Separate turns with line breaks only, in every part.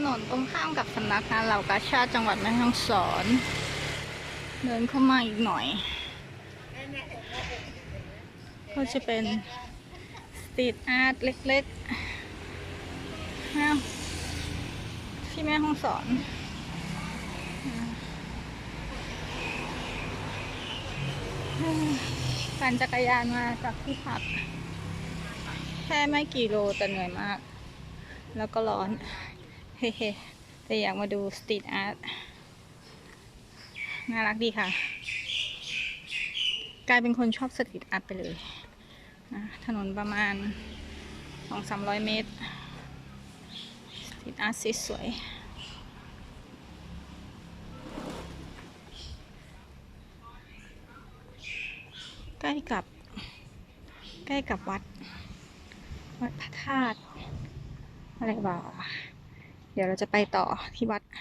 ถนนตรงข้ามกับสำนักงานเหล่ากาชาติจังหวัดแม่ฮ่องสอน เดินเข้ามาอีกหน่อย ก็จะเป็นสตรีทอาร์ตเล็กๆห้ามที่แม่ฮ่องสอน ปั่นจักรยานมาจากที่พัก แค่ไม่กี่โลแต่เหนื่อยมาก แล้วก็ร้อน เฮ้ๆแต่อยากมาดูสตรีทอาร์ตน่ารักดีค่ะ กลายเป็นคนชอบสตรีทอาร์ตไปเลยนะถนนประมาณสองสามร้อยเมตรสตรีทอาร์ตสวยใกล้กับ ใกล้กับวัด วัดพระธาตุอะไรบ้าง เดี๋ยวเราจะไปต่อที่วัดอ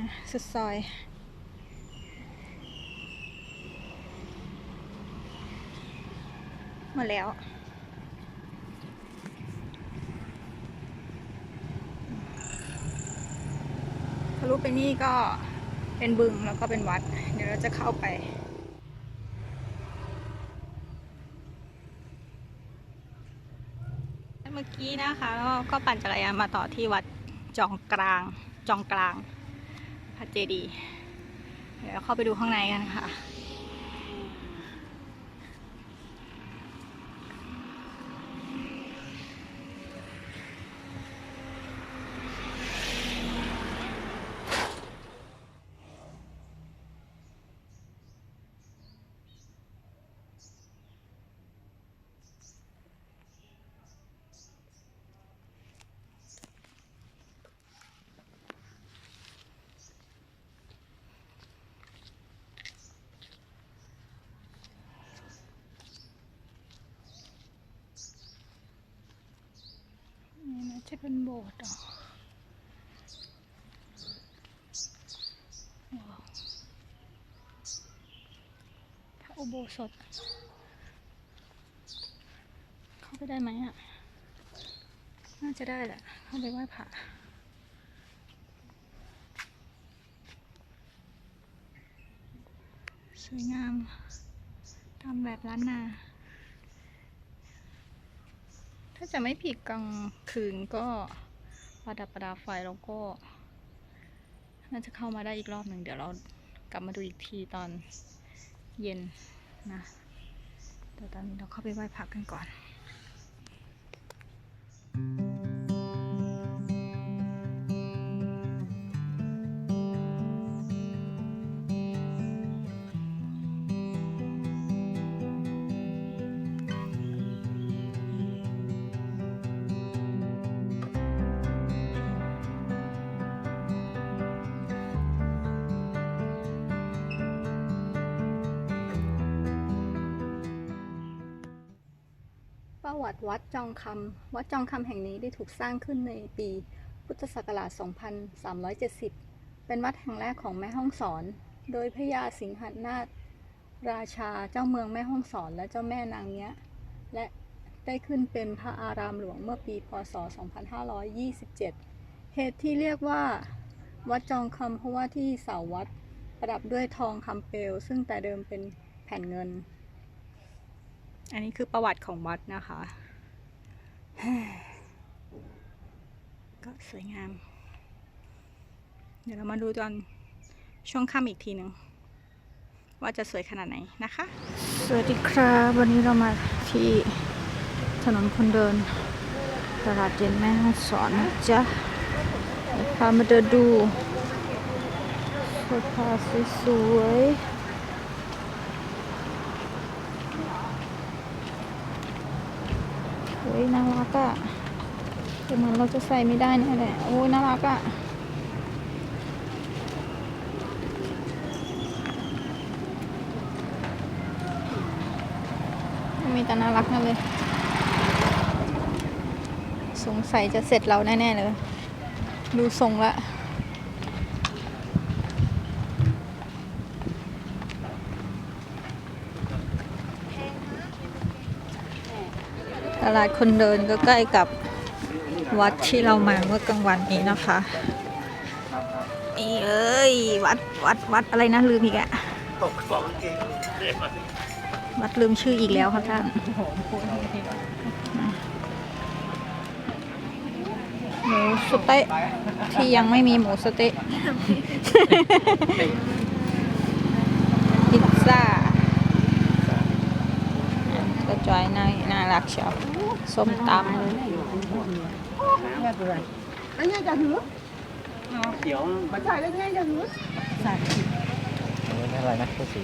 ะสุดซอย มาแล้วทะลุไปนี่ก็เป็นบึงแล้วก็เป็นวัด เดี๋ยวเราจะเข้าไป เมื่อ กี้นะคะก็ปั่นจักรยานมาต่อที่วัดจองกลาง จองกลางพระเจดีย์เดี๋ยวเข้าไปดูข้างในกันค่ะ นี่นะ จะเป็นโบสถ์หรอพระอุโบสถ เข้าไปได้ไหมอะ น่าจะได้แหละ เข้าไปไหว้พระสวยงามตามแบบล้านนา ถ้าจะไม่ผิดกลางคืนก็ประดับประดาไฟแล้วก็ น่าจะเข้ามาได้อีกรอบหนึ่งเดี๋ยวเรากลับมาดูอีกทีตอนเย็นนะแต่ตอนนี้เราเข้าไปไหว้พระกันก่อน วัติวัดจองคำวัดจองคำแห่งนี้ได้ถูกสร้างขึ้นในปีพุทธศักราช 2370 เป็นวัดแห่งแรกของแม่ฮ่องสอน โดยพระยาสิงหนาถราชาเจ้าเมืองแม่ฮ่องสอนและเจ้าแม่นางเนี้ย และได้ขึ้นเป็นพระอารามหลวงเมื่อปีพศ 2527 เหตุที่เรียกว่าวัดจองคำเพราะว่าที่เสาวัดประดับด้วยทองคำเปลว ซึ่งแต่เดิมเป็นแผ่นเงิน อันนี้คือประวัติของวัดนะคะ ก็สวยงาม เดี๋ยวเรามาดูตอนช่วงค่ำอีกทีหนึ่งว่าจะสวยขนาดไหนนะคะ สวัสดีครับวันนี้เรามาที่ถนนคนเดิน ตลาดเย็นแม่ฮ่องสอนนะจ๊ะพามาเดินดูเสื้อผ้าสวยๆ โอ้ ยน่ารักอะแต่เหมือนเราจะใส่ไม่ได้แน่แหละโอ้ยน่ารักอะมีแต่น่ารักนั่นเลย สงสัยจะเสร็จเราแน่ ๆ เลย ดูทรงละ ตลาดคนเดินก็ใกล้กับวัดที่เรามาเมื่อกลางวันนี้นะคะนี่เอ้ยวัดวัดวัดอะไรนะลืมอีกอะวัดลืมชื่ออีกแล้วค่ะท่านหมูสเต๊ะที่ยังไม่มีหมูสเต๊ะ พิซซ่าก็ จอยน่าน่ารักเชียวส้มตำ
Anh nghe chả hứa
เขียว
Bà chạy lên nghe chả hứa
ไม่อะไรนะก็สี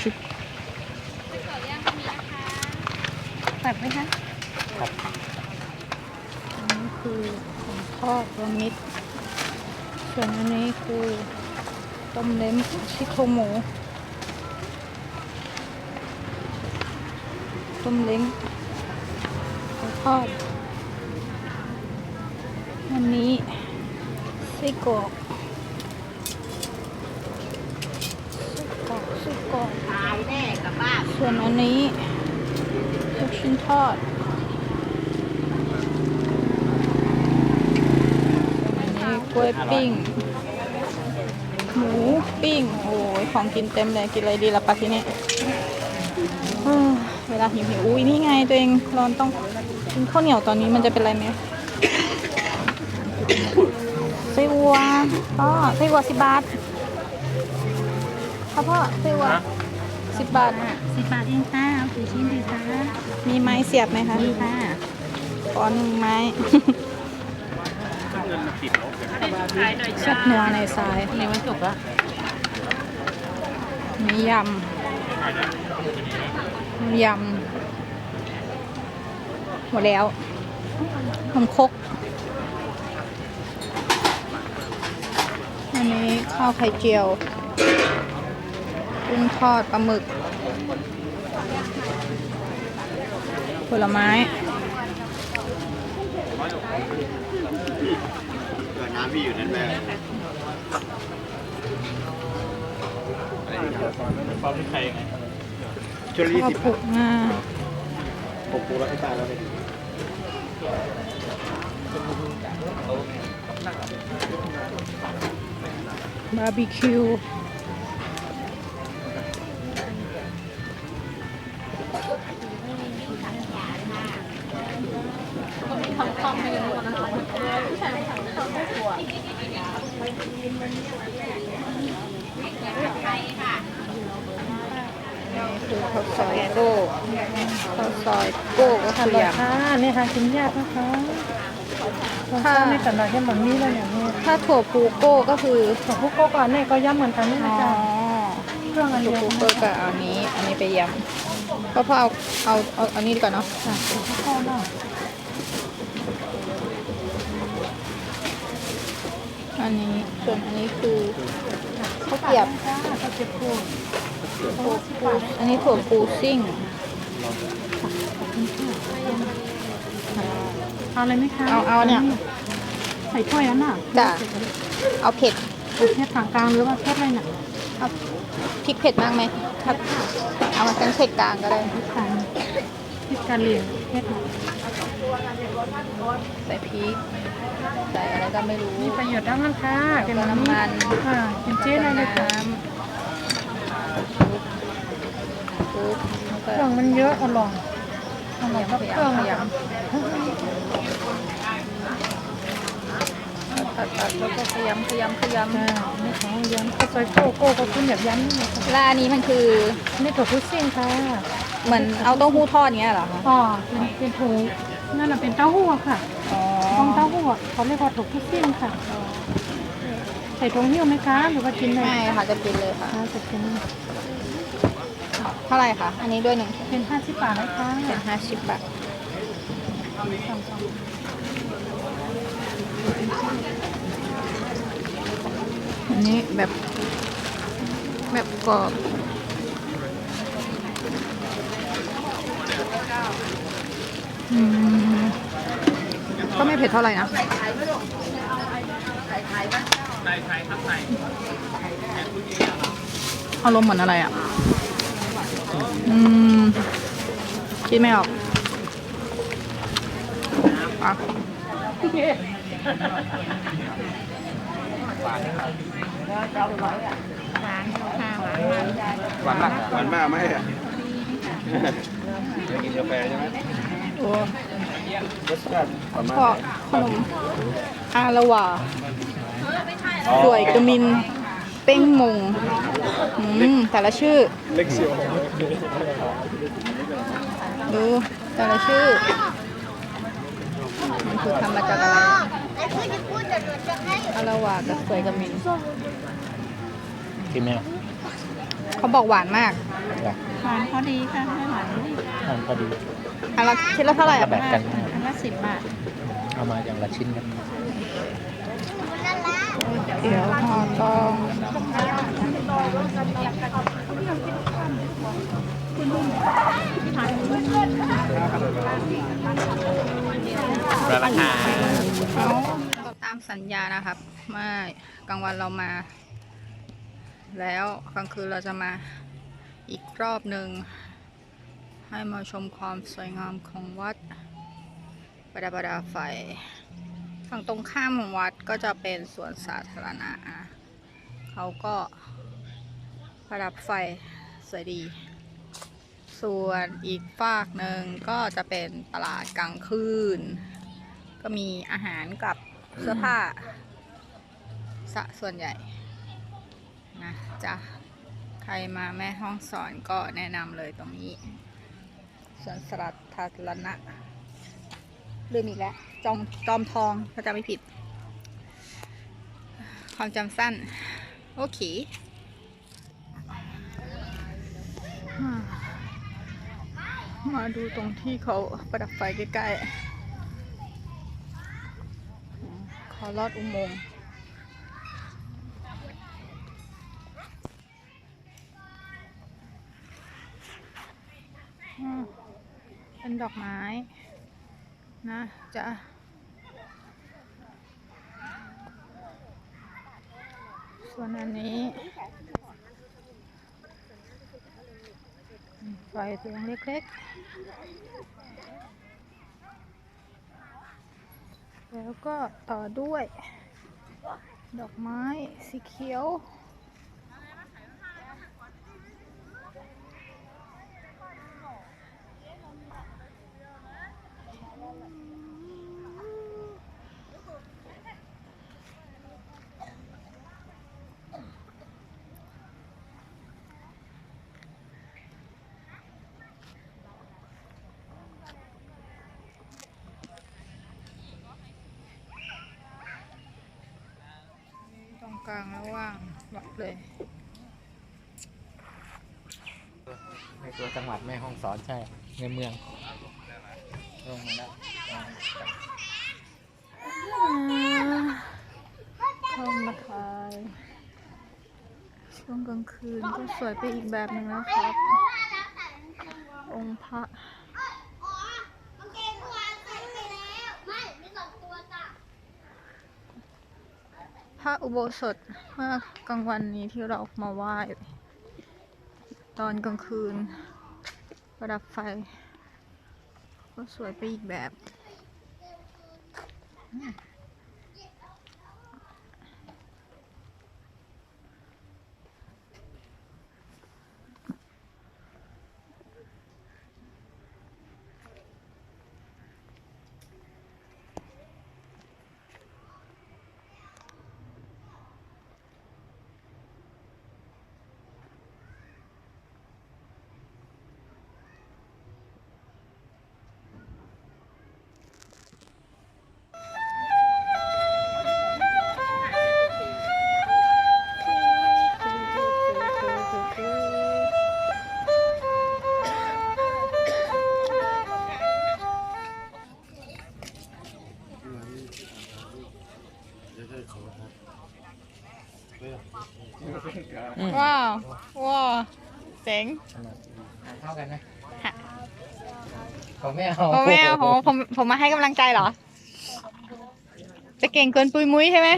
ชุบ
Tập với ha
อันนี้ คือของทอดรวมมิตรส่วนอันนี้คือต้มเล้มซี่โครงหมู ต้มเล้งของทอดอันนี้ไส้กรอกไส้กรอกไส้กรอก
Tài nè cả ba
ส่วนอันนี้ลูกชิ้นทอด อันนี้ก ล้วยปิ้ง หมูปิ้ง โอ้ยของกินเต็มเลย กินอะไรดีล่ะปะทีนี้เอ้อเวลาหิวหิวอุ้ยนี่ไงตัวเองร้อนต้องกินข้าวเหนียวตอนนี้มันจะเป็นไรไหมไส้วัวพ่อไส้วัวสิบบาทพ่อพ่อไส้วัวสิบบาท
สิบบาทเองค่ะเอากี่ชิ้นดีคะ
มีไม้เสียบไหมคะ
นี่ค่ะ
ขอหนึ่งไม้
เงินมันติดลบ
ชัดนัวในทราย
นี่มันจบละ
มียำมียำหมดแล้วนมครกอันนี้ข้าวไข่เจียวกุ้งทอดปลาหมึก ผลไม้
น้ำพี่อยู่นั่นแหละความที่ใครไงชลี
ข้าว
สิบ
ผูกงา
ผมปูแล้วที่ตายแล้วเลย
บาร์บีคิว ข้าวซอยโก้ก็คืออย่าง
ค่ะนี่ค่ะชิ้นยากนะคะ
ถ้า
ในกันหน่อยที่มันมีแล้วอย่างนี้
ถ้าถั่วพูโก้ก็คือ
ของพวกโกก่อนเนี่ยก็ย่ำเหมือนกันนี่
อ๋
นะ
อ
จ๊ะเครื่องอัน
ถั่
เดี
ว
ยว
พูโก้กับอันนี้อันนี้ไปยำก็พอเอาเอาเอาอันนี้ดีกว่อนเนาะ
ค่ะเป็นข้าวเนาะ
อันนี้ส่วนอันนี้คือข้าวเกรียบ
ค่ะข้าวเก็บปู
ถั่วปูอันนี้ถั่วปูซิ่ง
เอาอะไรไหมคะ
เอาเอาเนี่ย
ใส่ถ้วยนั้นน่ะ
จ้ะ เอาเผ็ด
เอาเทศทางกลางหรือว่าเทศอะไรน่ะ
เอาพริกเผ็ดมากไหมถ้าเอามาเป็นเผ็ดกลางก็ได้
เทศการเทศการเลี้ยงเทศ
ใส่พริก ใส่อะไรก็ไม่รู้
มีประโยชน์ทั้งนั้นค่ะ
แล้วก็น้ำมัน
ค่ะกินเจ๊ได้เลยค่ะ
น้ำปุ๊บแล้ว
เค
ก็
รื่องมันเยอะอร่อยอร่อยกับเครื่อง
ข
อะ
ยำตัดตัดแล้วก็ขยำขยำขย
อ่านี่ของย้ำข้าวซอยโก้โก้ก็ขึ้นแบบย้ำนี่เลยค่ะำ
แล้วอันนี้มันคือ
นี่ถั่วพุดซิ่งค่ะ
เหมือนเอาเต้าหู้ทอดเงี้ยเหรอคะ
อ๋อเป็นเป็นถุงนั่นน่ะเป็นเต้าหู้อะค่ะ
อ๋อ
ฟองเต้าหู้อะเขาเรียกว่าถั่วพุดซิ่งค่ะใส่ถุงหิ้วไหมคะ หรือว่ากินเลย
ไม่ค่ะจะกินเลยค่ะ
ค่ะจะกิน
เท่าไหร่คะ อันนี้ด้วยหนึ่ง
เป็นห้าสิบบาทนะคะ
เป็นห้าสิบบาทอันนี้แบบแบบกรอบอืมก็ไม่เผ็ดเท่าไหร่นะอารมณ์เหมือนอะไรอะ อืมคิดไม่ออกอะ
หวานมากหวานมากไหมอะจะกินกาแฟใช่ไหม
โอ้
รสชาติประมาณ
ก็ขนมอาละวาสวยกระมิน เป้งมงอืมแต่ละชื่อ
เล็กเชียว
ดูแต่ละชื่อ มันคือทำมาจากอะไรอาละวากับสวยกระมิน
กินไหม
เขาบอกหวานมาก
หวานพอดีค่ะไม่หวาน
ทานพอดี
อันละคิดละเท่าไหร่
ก็
อะ
แบ่งกัน
อันละสิบบาท
เอามาอย่างละชิ้นกัน
เดี๋ยวห่อตอง
ราคา
ตามสัญญานะครับเมื่อกลางวันเรามา แล้วกลางคืนเราจะมาอีกรอบหนึ่ง ให้มาชมความสวยงามของวัดประดาประดาไฟ ฝั่งตรงข้ามของวัดก็จะเป็นสวนสาธารณะเขาก็ประดับไฟสวยดี ส่วนอีกฝากหนึ่งก็จะเป็นตลาดกลางคืน ก็มีอาหารกับเสื้อผ้าสะส่วนใหญ่นะจะใครมาแม่ห้องสอนก็แนะนำเลยตรงนี้สวนสลัดทาธารณะลืมอีกแล้วจอมจอมทองถ้าจะไม่ผิด ความจำสั้น โอเคมาดูตรงที่เขาประดับไฟใกล้ๆ ขอลอดอุโมงค์เป็นดอกไม้ นะจะส่วนอันนี้ ไฟเสียงเล็กๆ แล้วก็ต่อด้วย ดอกไม้สีเขียว กลางระหว่างวัดเลย
ในตัวจังหวัดแม่ฮ่องสอนใช่ ในเมืองลงมาแล้ว
เข้ามาถ่ายช่วงกลางคืนก็สวยไปอีกแบบหนึ่งแล้วครับ องค์พระ
อ๋อกางเกงเมื่อวานใส่ไปแล้ว ไม่ มีสองตัวจ้ะ
พ ระอุโบสถเมื่อกลางวันนี้ที่เรามาไหว้ ตอนกลางคืน ประดับไฟ ก็สวยไปอีกแบบ ว้าว ว้าวเจ๋ง
เท่ากันนะ
ฮะ
ผมไม่เอา
ผมไม่เอาผมผมผมมาให้กำลังใจเหรอ จะเก่งเกินปุยมุ้ยใช่ไหม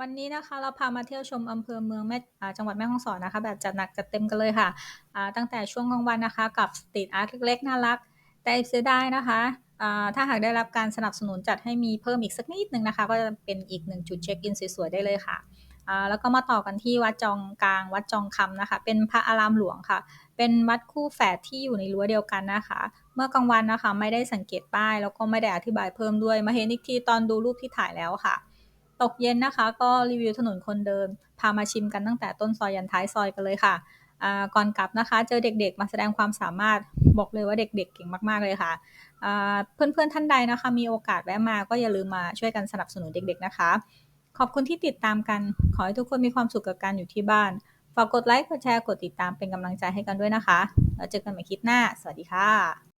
วันนี้นะคะเราพามาเที่ยวชมอำเภอเมืองแม่อ่าจังหวัดแม่ฮ่องสอนนะคะ แบบจัดหนักจัดเต็มกันเลยค่ะอ่าตั้งแต่ช่วงกลางวันนะคะ กับสตรีทอาร์ตเล็กๆน่ารัก แต่เสียดายนะคะอ่าถ้าหากได้รับการสนับสนุนจัดให้มีเพิ่มอีกสักนิดนึงนะคะ ก็จะเป็นอีกหนึ่งจุดเช็คอินสวยๆได้เลยค่ะแล้วก็มาต่อกันที่วัดจองกลางวัดจองคำนะคะ เป็นพระอารามหลวงค่ะ เป็นวัดคู่แฝดที่อยู่ในรั้วเดียวกันนะคะ เมื่อกลางวันนะคะ ไม่ได้สังเกตป้าย แล้วก็ไม่ได้อธิบายเพิ่มด้วย มาเห็นอีกทีตอนดูรูปที่ถ่ายแล้วค่ะ ตกเย็นนะคะ ก็รีวิวถนนคนเดิน พามาชิมกันตั้งแต่ต้นซอยยันท้ายซอยกันเลยค่ะก่อนกลับนะคะ เจอเด็กๆ มาแสดงความสามารถบอกเลยว่าเด็กๆเก่งมากๆเลยค่ะ เพื่อนๆท่านใดนะคะ มีโอกาสแวะมาก็อย่าลืมมาช่วยกันสนับสนุนเด็ก ๆ นะคะ ขอบคุณที่ติดตามกัน ขอให้ทุกคนมีความสุขกับการอยู่ที่บ้าน ฝากกดไลค์ กดแชร์ กดติดตามเป็นกำลังใจให้กันด้วยนะคะ แล้วเจอกันใหม่คลิปหน้า สวัสดีค่ะ